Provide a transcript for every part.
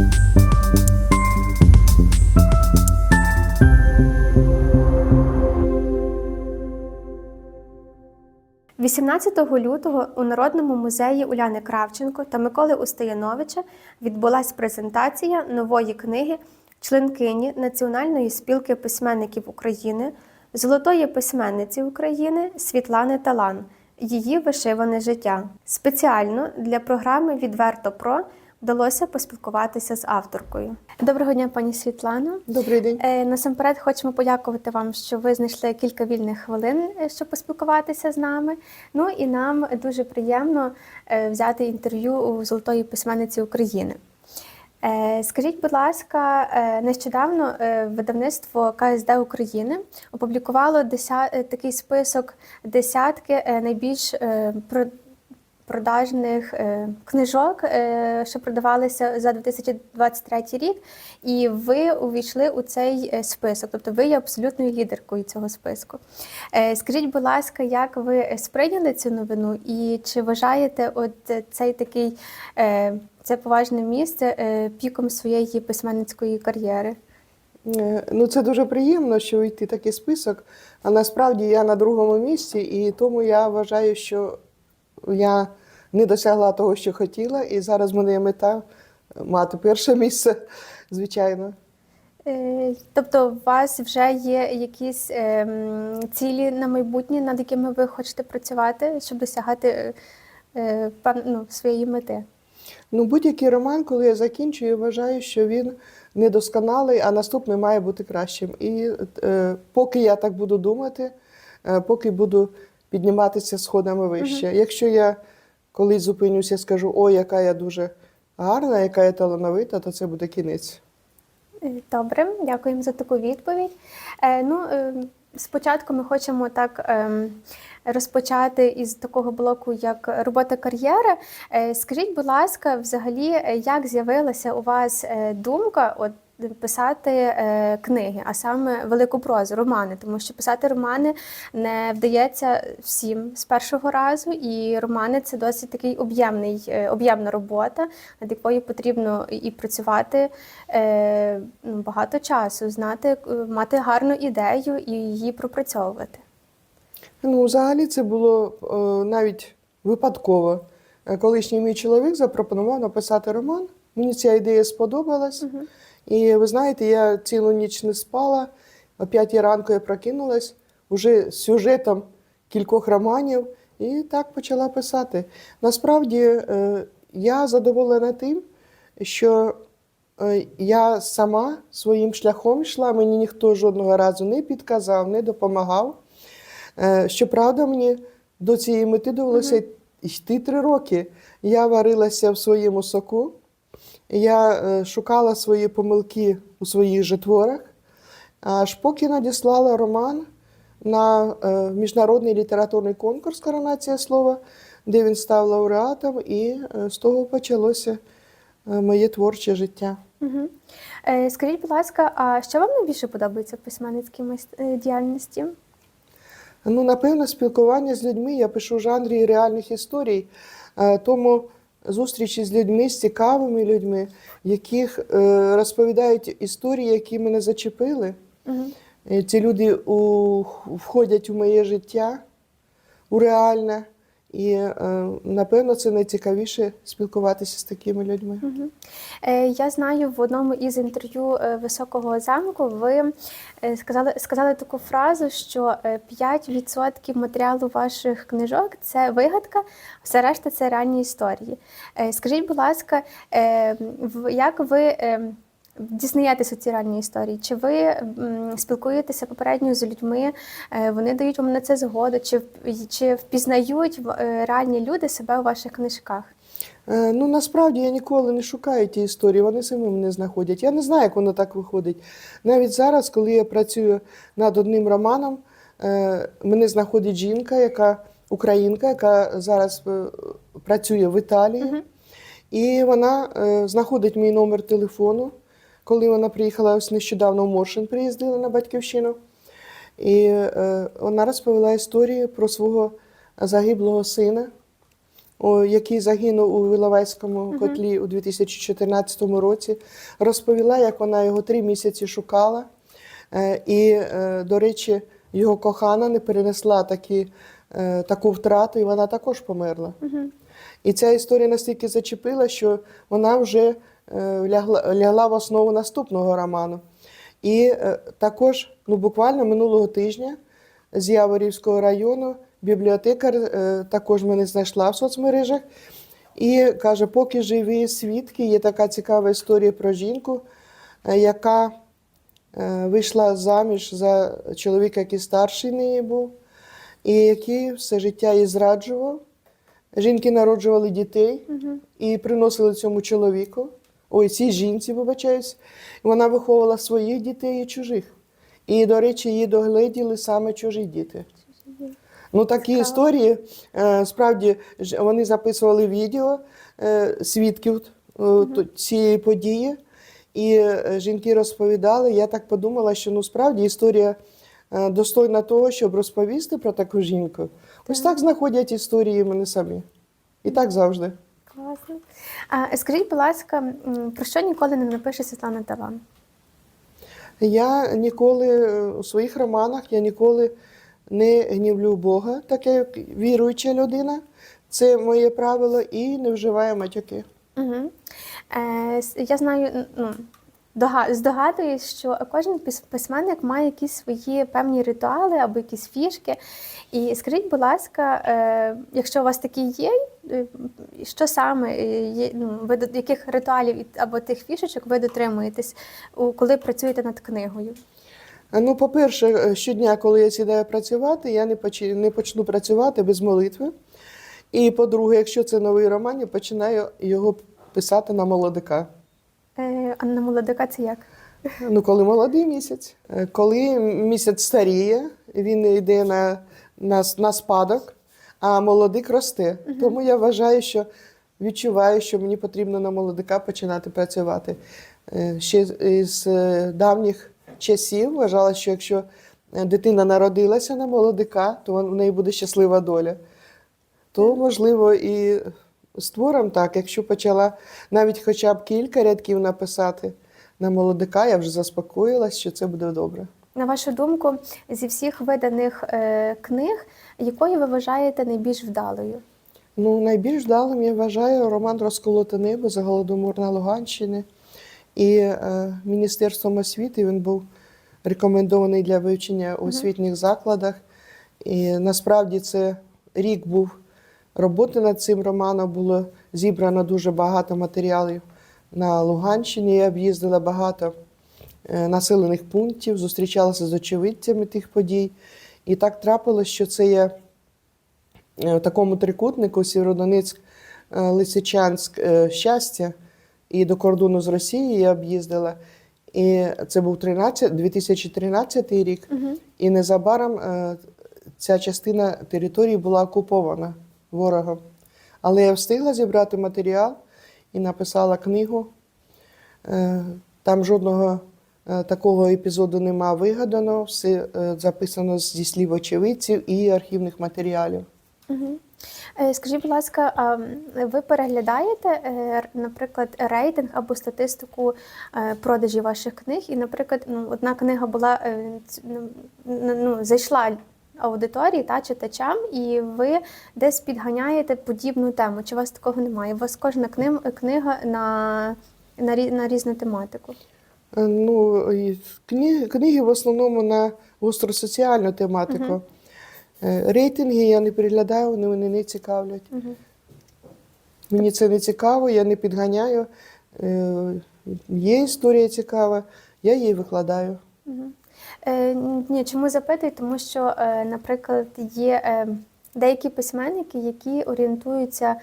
18 лютого у Народному музеї Уляни Кравченко та Миколи Устаяновича відбулася презентація нової книги членкині Національної спілки письменників України, золотої письменниці України Світлани Талан. Її вишиване життя. Спеціально для програми Відверто Про вдалося поспілкуватися з авторкою. Доброго дня, пані Світлано. Добрий день. Е, Насамперед хочемо подякувати вам, що ви знайшли кілька вільних хвилин, е, щоб поспілкуватися з нами. Ну і нам дуже приємно е, взяти інтерв'ю у золотої письменниці України. Скажіть, будь ласка, нещодавно видавництво КСД України опублікувало такий список десятки найбільш про- продажних е, книжок, е, що продавалися за 2023 рік, і ви увійшли у цей е, список. Тобто ви є абсолютною лідеркою цього списку. Скажіть, будь ласка, як ви сприйняли цю новину, і чи вважаєте от цей такий це поважне місце піком своєї письменницької кар'єри? Ну, це дуже приємно, що йти такий список. А насправді я на другому місці, і тому я вважаю, що я не досягла того, що хотіла, і зараз в мене є мета мати перше місце, звичайно. Е, Тобто, у вас вже є якісь е, цілі на майбутнє, над якими ви хочете працювати, щоб досягати е, е, ну, своєї мети? Ну, будь-який роман, коли я закінчую, я вважаю, що він недосконалий, а наступний має бути кращим. І е, поки я так буду думати, е, поки буду підніматися сходами вище. Якщо я колись зупинюся скажу, ой, яка я дуже гарна, яка я талановита, то це буде кінець. Е, Добре, дякуємо за таку відповідь. Е, ну, е, спочатку ми хочемо так ем, розпочати із такого блоку, як робота кар'єра. Е, скажіть, будь ласка, взагалі, е, як з'явилася у вас е, думка от, писати е, книги, а саме велику прозу, романи, тому що писати романи не вдається всім з першого разу, і романи це досить такий об'ємний, е, об'ємна робота, над якою потрібно і- працювати е, ну, багато часу, знати, мати гарну ідею і її пропрацьовувати. Ну, взагалі це було е, навіть випадково. Колишній мій чоловік запропонував написати роман. Мені ця ідея сподобалась. І ви знаєте, я цілу ніч не спала. О п'ятій ранку я прокинулась уже з сюжетом кількох романів і так почала писати. Насправді е, я задоволена тим, що е, я сама своїм шляхом йшла, мені ніхто жодного разу не підказав, не допомагав. Е, Щоправда, мені до цієї мети довелося йти три роки. Я варилася в своєму соку, я е, шукала свої помилки у своїх же творах, аж поки надіслала роман на е, міжнародний літературний конкурс Коронація слова, де він став лауреатом, і е, з того почалося моє творче життя. Угу. Скажіть, будь ласка, а що вам найбільше подобається в письменницькій діяльності? Ну, напевно, спілкування з людьми я пишу в жанрі реальних історій, тому зустрічі з людьми, з цікавими людьми, яких е, розповідають історії, які мене зачепили. Угу. Ці люди у, входять у моє життя, у реальне. І, е, напевно, це найцікавіше спілкуватися з такими людьми. Е, я знаю, в одному із інтерв'ю е, Високого замку ви сказали, сказали таку фразу, що е, 5% матеріалу ваших книжок це вигадка, все решта це реальні історії. Скажіть, будь ласка, як ви дізнаєтеся ці реальні історії? Чи ви спілкуєтеся попередньо з людьми, е, вони дають вам на це згоду, чи, чи впізнають е, реальні люди себе у ваших книжках? Е, Ну, насправді я ніколи не шукаю ті історії, вони самі мене знаходять. Я не знаю, як воно так виходить. Навіть зараз, коли я працюю над одним романом, мене знаходить жінка, яка українка, яка зараз працює в Італії. Мгм. І вона знаходить мій номер телефону, коли вона приїхала ось нещодавно в Моршин, приїздила на батьківщину. І е, вона розповіла історію про свого загиблого сина. о, який загинув у Виловайському котлі у 2014 році, розповіла, як вона його три місяці шукала. Е, І, е, до речі, його кохана не перенесла такі, е, таку втрату, і вона також померла. І ця історія настільки зачепила, що вона вже лягла, лягла в основу наступного роману. І е, також ну, буквально минулого тижня з Яворівського району бібліотекар е, також мене знайшла в соцмережах і каже: поки живі свідки, є така цікава історія про жінку, е, яка е, вийшла заміж за чоловіка, який старший неї був, і який все життя її зраджував. Жінки народжували дітей і приносили цьому чоловіку, ой, цій жінці, вибачаюсь, вона виховувала своїх дітей і чужих. І, до речі, її догледіли саме чужі діти. Ну, такі Цікаво. історії, е, справді, вони записували відео е, свідків е, цієї події, і жінки розповідали. Я так подумала, що ну справді історія достойна того, щоб розповісти про таку жінку. Ось так знаходять історії мене самі. І так завжди. Класно. А, скажіть, будь ласка, про що ніколи не напише Світлана Талан? Я ніколи е, у своїх романах я ніколи не гнівлю Бога, таке як віруюча людина. Це моє правило і не вживаю матюки. Угу. Е, я знаю, ну, здогадуюсь, що кожен пис- письменник має якісь свої певні ритуали або якісь фішки. І скажіть, будь ласка, е, якщо у вас такі є, е, що саме е, ну, ви до яких ритуалів або тих фішечок ви дотримуєтесь, коли працюєте над книгою? Ну, по-перше, щодня, коли я сідаю працювати, я не, почи- не почну працювати без молитви. І по-друге, якщо це новий роман, я починаю його писати на молодика. Е, а на молодика це як? Ну, коли молодий місяць. Е, Коли місяць старіє, він йде на, на, на спадок, а молодик росте. Тому я вважаю, що відчуваю, що мені потрібно на молодика починати працювати. Е, Ще з- давніх часів вважала, що якщо дитина народилася на молодика, то в неї буде щаслива доля. То, можливо, і з твором так, якщо почала навіть хоча б кілька рядків написати на молодика, я вже заспокоїлась, що це буде добре. На вашу думку, зі всіх виданих е, книг, якою ви вважаєте найбільш вдалою? Ну, найбільш вдалим я вважаю роман Розколоте небо за голодомор на Луганщині. І е, Міністерством освіти він був рекомендований для вивчення у освітніх закладах. І насправді це рік був роботи над цим романом. Було зібрано дуже багато матеріалів на Луганщині. Я об'їздила багато е, населених пунктів, зустрічалася з очевидцями тих подій. І так трапилось, що це я е, в такому трикутнику Сєвєродонецьк, е, Лисичанськ, щастя, і до кордону з Росією я об'їздила. І це був 13, 2013 рік, і незабаром ця частина території була окупована ворогом. Але я встигла зібрати матеріал і написала книгу. Е, Там жодного е, такого епізоду нема вигадано, все е, записано зі слів очевидців і архівних матеріалів. Скажіть, будь ласка, ви переглядаєте, наприклад, рейтинг або статистику продажів ваших книг? І, наприклад, ну, одна книга була ну, ну, зайшла аудиторії та читачам, і ви десь підганяєте подібну тему. Чи у вас такого немає? У вас кожна книга, на, на, на різну тематику. Е, Ну, книги, книги в основному на гостросоціальну тематику. Е, Рейтинги я не переглядаю, вони мене не цікавлять. Мгм. Мені це не цікаво, я не підганяю. Е, Є історія цікава, я її викладаю. Мгм. Е, ні, чому запитую? Тому що, е, наприклад, є е, деякі письменники, які орієнтуються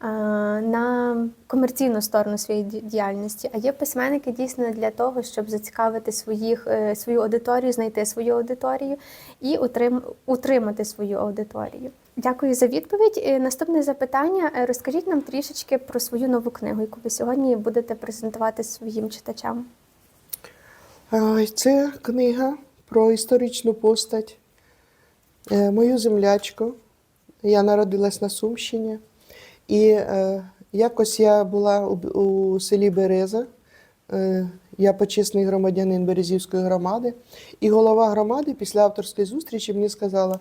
на комерційну сторону своєї діяльності, а є письменники дійсно для того, щоб зацікавити своїх, свою аудиторію, знайти свою аудиторію і утрим, утримати свою аудиторію. Дякую за відповідь. Наступне запитання. Розкажіть нам трішечки про свою нову книгу, яку ви сьогодні будете презентувати своїм читачам. Це книга про історичну постать, е, мою землячку. Я народилась на Сумщині. І е, якось я була у, селі Береза. Е, я почесний громадянин Березівської громади. І голова громади після авторської зустрічі мені сказала: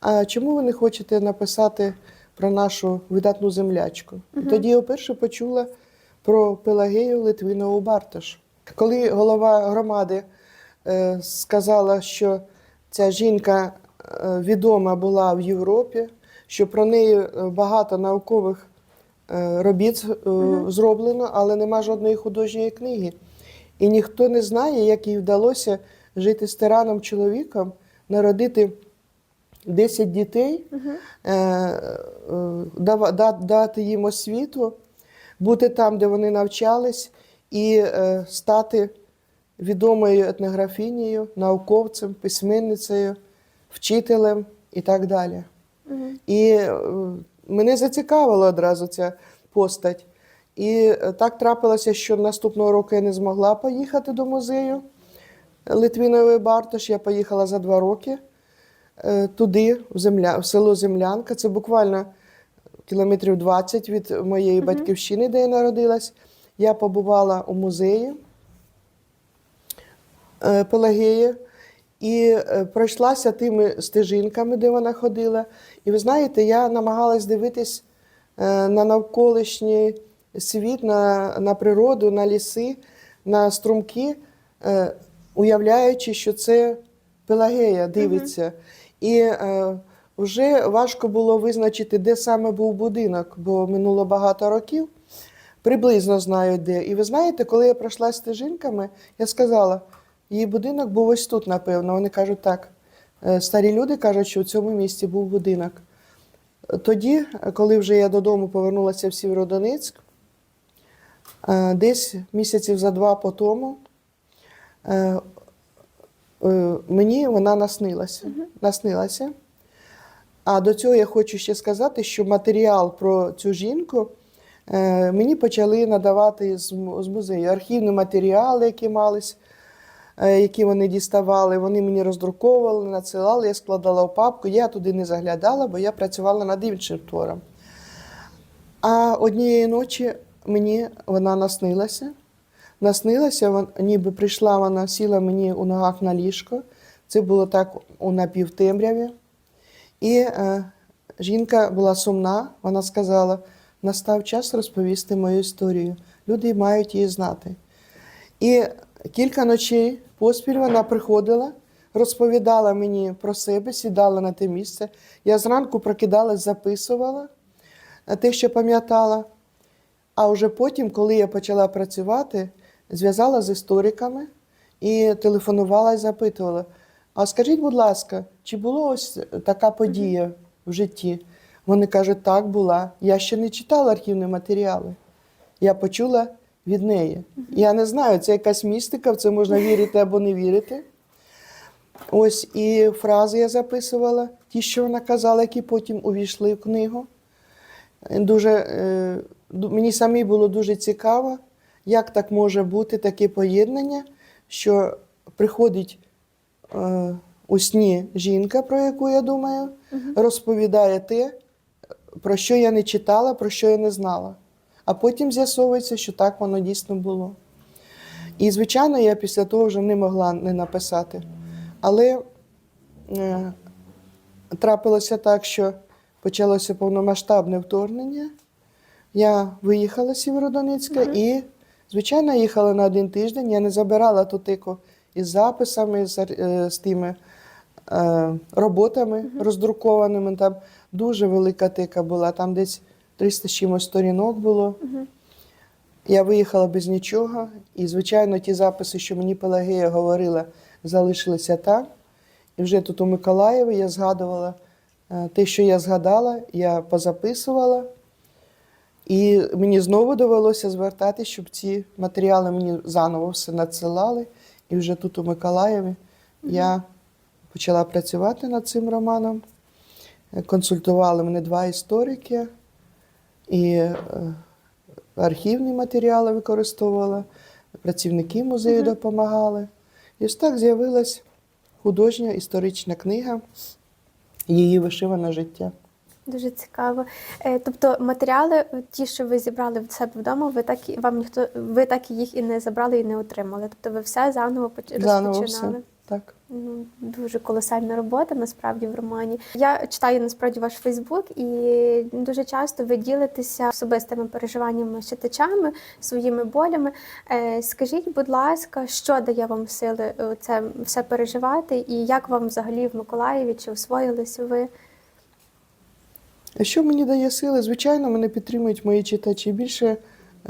а чому ви не хочете написати про нашу видатну землячку? І тоді я вперше почула про Пелагею Литвинову Бартош. Коли голова громади сказала, що ця жінка е, відома була в Європі, що про неї е, багато наукових е, робіт е, зроблено, але нема жодної художньої книги. І ніхто не знає, як їй вдалося жити з тираном чоловіком, народити 10 дітей, е, е, дати їм освіту, бути там, де вони навчались, і е, стати відомою етнографінею, науковцем, письменницею, вчителем і так далі. І е, мене зацікавила одразу ця постать. І е, так трапилося, що наступного року я не змогла поїхати до музею Литвинової Бартош. Я поїхала за два роки е, туди, в, земля, в село Землянка. Це буквально кілометрів 20 від моєї батьківщини, де я народилась. Я побувала у музеї е, Пелагеї і е, пройшлася тими стежинками, де вона ходила. І ви знаєте, я намагалась дивитись е, на навколишній світ, на, на природу, на ліси, на струмки, уявляючи, що це Пелагея дивиться. І е, вже важко було визначити, де саме був будинок, бо минуло багато років. Приблизно знаю де. І ви знаєте, коли я пройшла стежинками, я сказала, її будинок був ось тут, напевно. Вони кажуть, так. Е, Старі люди кажуть, що в цьому місці був будинок. Тоді, коли вже я додому повернулася в Сєвєродонецьк, е, десь місяців за два по тому, е, мені вона наснилася. наснилася. А до цього я хочу ще сказати, що матеріал про цю жінку мені почали надавати з, музею. Архівні матеріали, які мались, які вони діставали, вони мені роздруковували, надсилали, я складала в папку. Я туди не заглядала, бо я працювала над іншим твором. А однієї ночі мені вона наснилася. Наснилася, вон- ніби прийшла вона, сіла мені у ногах на ліжко. Це було так у напівтемряві. І е, жінка була сумна, вона сказала: настав час розповісти мою історію. Люди мають її знати. І кілька ночей поспіль вона приходила, розповідала мені про себе, сідала на те місце. Я зранку прокидалась, записувала е, те, що пам'ятала. А вже потім, коли я почала працювати, зв'язала з істориками і телефонувала і запитувала: а скажіть, будь ласка, чи була ось така подія в житті? Вони кажуть, так була. Я ще не читала архівні матеріали. Я почула від неї. Я не знаю, це якась містика, в це можна вірити або не вірити. Ось і фрази я записувала, ті, що вона казала, які потім увійшли в книгу. Дуже, е, мені самій було дуже цікаво, як так може бути таке поєднання, що приходить е, у сні жінка, про яку я думаю, розповідає те, про що я не читала, про що я не знала. А потім з'ясовується, що так воно дійсно було. І, звичайно, я після того вже не могла не написати. Але е, трапилося так, що почалося повномасштабне вторгнення. Я виїхала з Сєвєродонецька і, звичайно, їхала на один тиждень. Я не забирала ту тику із записами, з, е, з тими е, роботами роздрукованими. Там дуже велика тика була, там десь 300 з чимось сторінок було. Я виїхала без нічого, і, звичайно, ті записи, що мені Пелагея говорила, залишилися там. І вже тут у Миколаєві я згадувала е, те, що я згадала, я позаписувала. І мені знову довелося звертатися, щоб ці матеріали мені заново все надсилали. І вже тут у Миколаєві я почала працювати над цим романом. Е, Консультували мене два історики, і е, архівні матеріали використовувала, працівники музею допомагали. І ось так з'явилась художня історична книга Її вишиване життя. Дуже цікаво. Е, Тобто матеріали, ті, що ви зібрали в себе вдома, ви так і вам ніхто ви так їх і не забрали, і не отримали. Тобто ви все заново поч- Заново все. Так. Ну, дуже колосальна робота насправді в романі. Я читаю насправді ваш Фейсбук, і дуже часто ви ділитеся особистими переживаннями з читачами, своїми болями. Е, Скажіть, будь ласка, що дає вам сили е, це все переживати, і як вам взагалі в Миколаєві чи освоїлись ви? Що мені дає сили? Звичайно, мене підтримують мої читачі. Більше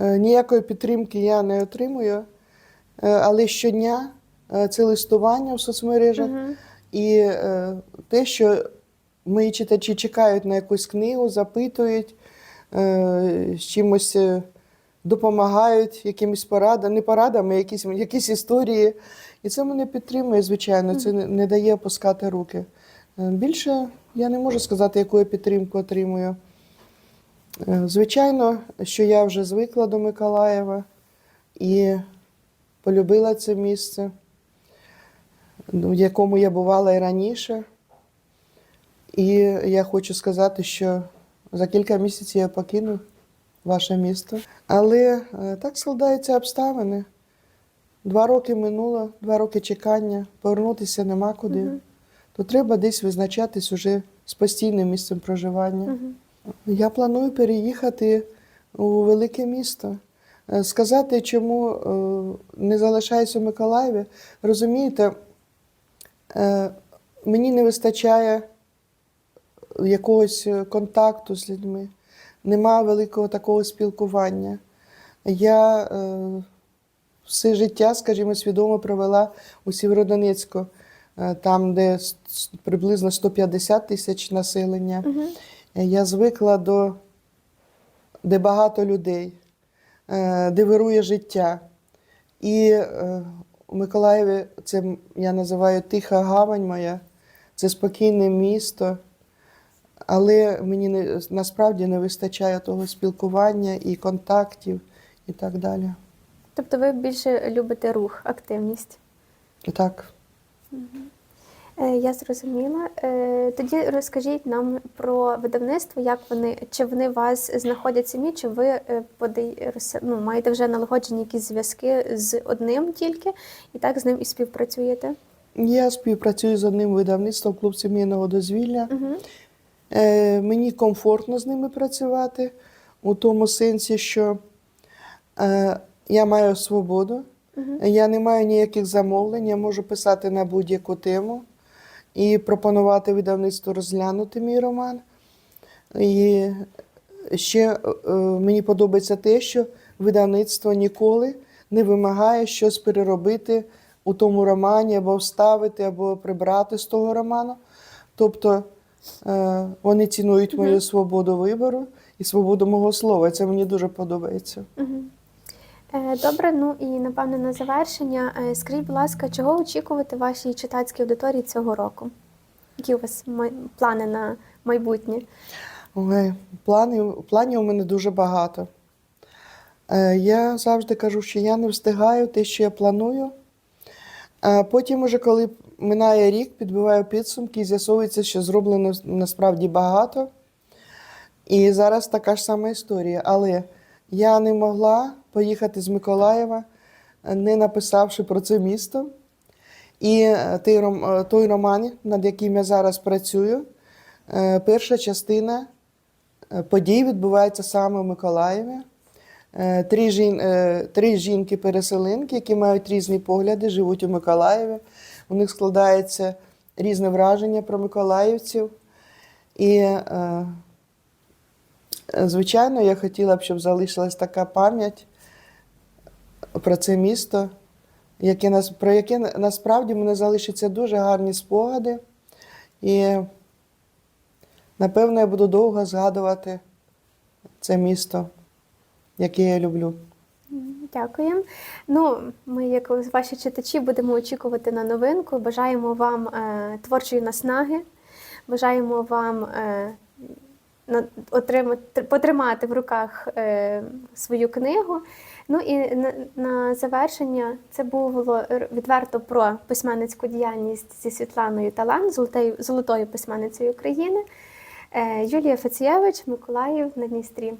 е, ніякої підтримки я не отримую. Але щодня це листування в соцмережах Мгм. і е, те, що мої читачі чекають на якусь книгу, запитують, е, з чимось е, допомагають, якимись порадами, не порадами, а якісь, якісь історії. І це мене підтримує, звичайно, це не, дає опускати руки. Е, Більше я не можу сказати, яку я підтримку отримую. Е, Звичайно, що я вже звикла до Миколаєва і полюбила це місце, в якому я бувала і раніше. І я хочу сказати, що за кілька місяців я покину ваше місто. Але е, так складаються обставини. Два роки минуло, два роки чекання, повернутися нема куди. Мгм. То треба десь визначатись уже з постійним місцем проживання. Мгм. Я планую переїхати у велике місто. Е, Сказати, чому е, не залишаюся в Миколаєві, розумієте, мені не вистачає якогось е, контакту з людьми, немає великого такого спілкування. Я е, все життя, скажімо, свідомо провела у Сєвєродонецьку, е, там, де приблизно 150 тисяч населення. Мгм. Я звикла до де багато людей, е, де вирує життя. І е, у Миколаєві це я називаю тиха гавань моя, це спокійне місто. Але мені не, насправді не вистачає того спілкування і контактів і так далі. Тобто ви більше любите рух, активність. Так. Е, Я зрозуміла. Е, Тоді розкажіть нам про видавництво, як вони, чи вони вас знаходять самі, чи ви е, подай- ну, маєте вже налагоджені якісь зв'язки з одним тільки, і так з ним і співпрацюєте? Я співпрацюю з одним видавництвом клуб сімейного дозвілля. Угу. Е, мені комфортно з ними працювати у тому сенсі, що е, я маю свободу, Угу. я не маю ніяких замовлень, я можу писати на будь-яку тему і пропонувати видавництву розглянути мій роман. І ще е, мені подобається те, що видавництво ніколи не вимагає щось переробити у тому романі, або вставити, або прибрати з того роману. Тобто е, вони цінують мою свободу вибору і свободу мого слова. Це мені дуже подобається. Угу. Добре, ну і напевне на завершення. е, Скажіть, будь ласка, чого очікувати вашій читацькій аудиторії цього року? Які у вас плани на майбутнє? Ой, планів, планів у мене дуже багато. Е, я завжди кажу, що я не встигаю те, що я планую. Потім, уже коли минає рік, підбиваю підсумки і з'ясовується, що зроблено насправді багато. І зараз така ж сама історія. Але я не могла поїхати з Миколаєва, е, не написавши про це місто. І е, е, той роман, над яким я зараз працюю, перша частина подій відбувається саме в Миколаєві. Три, жін, три жінки-переселенки, які мають різні погляди, живуть у Миколаєві. У них складається різне враження про миколаївців. І, звичайно, я хотіла б, щоб залишилась така пам'ять про це місто, яке про яке насправді мене залишаться дуже гарні спогади. І, напевно, я буду довго згадувати це місто, яке я люблю. Дякуємо. Ну, ми, як ваші читачі, будемо очікувати на новинку. Бажаємо вам е, творчої наснаги, бажаємо вам е, отримати, потримати в руках е, свою книгу. Ну і на, на завершення це було відверто про письменницьку діяльність зі Світланою Талан, золотою, золотою письменницею України. Е, Юлія Фецієвич, Миколаїв на Дністрі.